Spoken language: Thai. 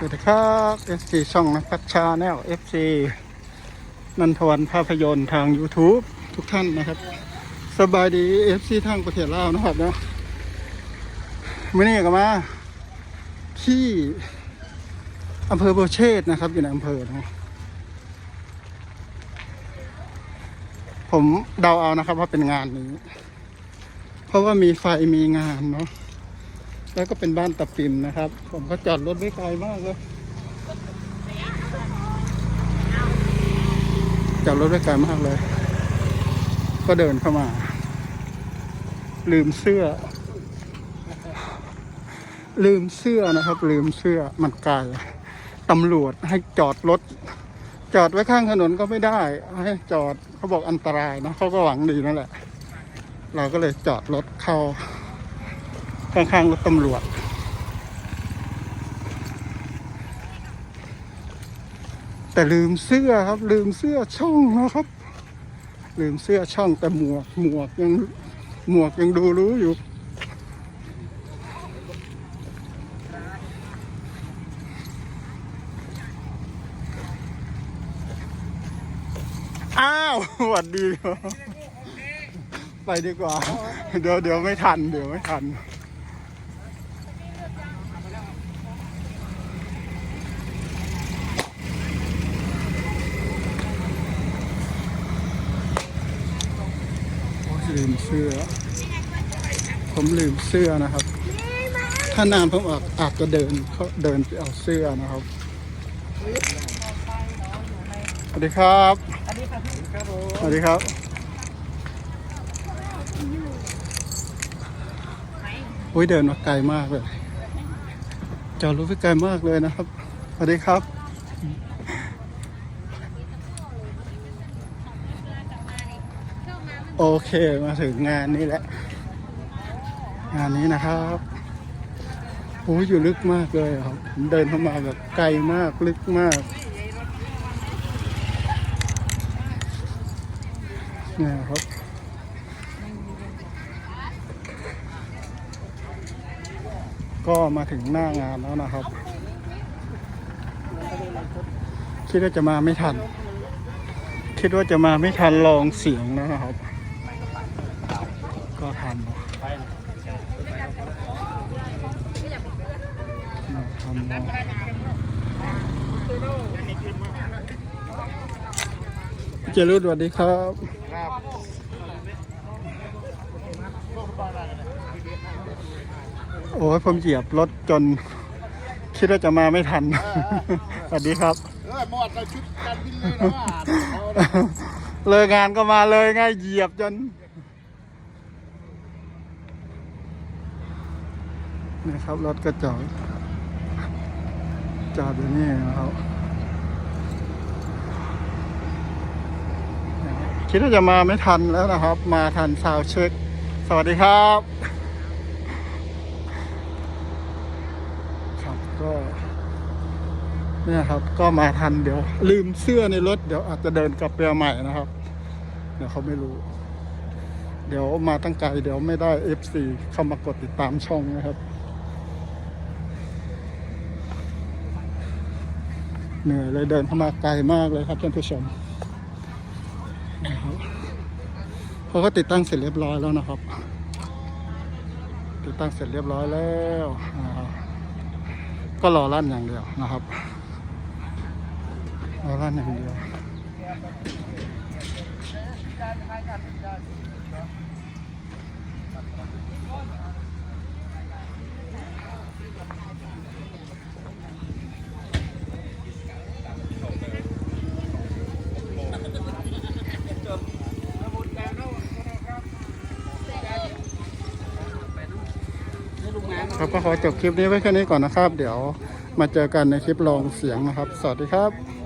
สวัสดีครับ FC ช่องนักพัชชาแนล FC นันทวันภาพยนตร์ทาง YouTube ทุกท่านนะครับ สบายดี FC ทางประเทศลาวนะครับเนาะมื่อนี้ก็มา ที่อำเภอโบเชษฐ์นะครับ อยู่ในอำเภอนะผมเดาเอานะครับว่าเป็นงานนี้ เพราะว่ามีไฟมีงานเนาะ แล้วก็เป็นบ้านตะปิมนะครับ ผมก็จอดรถไว้ไกลมากเลยจอดรถไว้ไกลมากเลย ก็เดินเข้ามา ลืมเสื้อ ลืมเสื้อนะครับ ลืมเสื้อมันไกลตำรวจให้จอดรถจอดไว้ข้างถนนก็ไม่ได้ ให้จอดเขาบอกอันตรายนะเขาก็หวังดีนั่นแหละ เราก็เลยจอดรถเข้า ข้างๆรถตำรวจแต่ลืมเสื้อครับ ลืมเสื้อช่องนะครับ ลืมเสื้อช่องแต่หมวกหมวกยังหมวกยังดูรู้อยู่ อ้าวสวัสดีครับไปดีกว่า เดี๋ยวเดี๋ยวไม่ทัน เดี๋ยวไม่ทัน ลืมเสื้อ ผมลืมเสื้อนะครับ ถ้านานผมอาจอาจจะเดินเขาเดินไปเอาเสื้อนะครับสวัสดีครับสวัสดีครับอุ้ยเดินมาไกลมากเลยจอดรถไปไกลมากเลยนะครับ สวัสดีครับ โอเคมาถึงงานนี้แหละ งานนี้นะครับโอ้ยอยู่ลึกมากเลยครับผมเดินเข้ามาแบบไกลมากลึกมากเนี่ยครับก็มาถึงหน้างานแล้วนะครับ คิดว่าจะมาไม่ทัน คิดว่าจะมาไม่ทันลองเสียงนะครับ ทันเนอะทันเนอะเจรุดสวัสดีครับโอ้ยผมเหยียบรถจน คิดว่าจะมาไม่ทัน สวัสดีครับเออหมดเราชุดการบินเลยนะว่าเอาละเลิกงานก็มาเลยไง่ายเหยียบจน นี่ครับ รถก็จอดจอดอยู่นี่นะครับคิดว่าจะมาไม่ทันแล้วนะครับ มาทันซาวเช็ค สวัสดีครับครับก็เนี่ยครับ ก็มาทันเดี๋ยว ลืมเสื้อในรถเดี๋ยวอาจจะเดินกลับไปใหม่นะครับ เดี๋ยวเขาไม่รู้ เดี๋ยวมาตั้งไกลเดี๋ยวไม่ได้ FC เข้ามากดติดตามช่องนะครับ เหนื่อยเลยเดินเข้ามาไกลมากเลยครับท่านผู้ชมนะครับเขาก็ติดตั้งเสร็จเรียบร้อยแล้วนะครับ ติดตั้งเสร็จเรียบร้อยแล้วก็รอลั่นอย่างเดียวนะครับรอลั่นอย่างเดียว ครับก็ขอจบคลิปนี้ไว้แค่นี้ก่อนนะครับ เดี๋ยวมาเจอกันในคลิปลองเสียงนะครับ สวัสดีครับ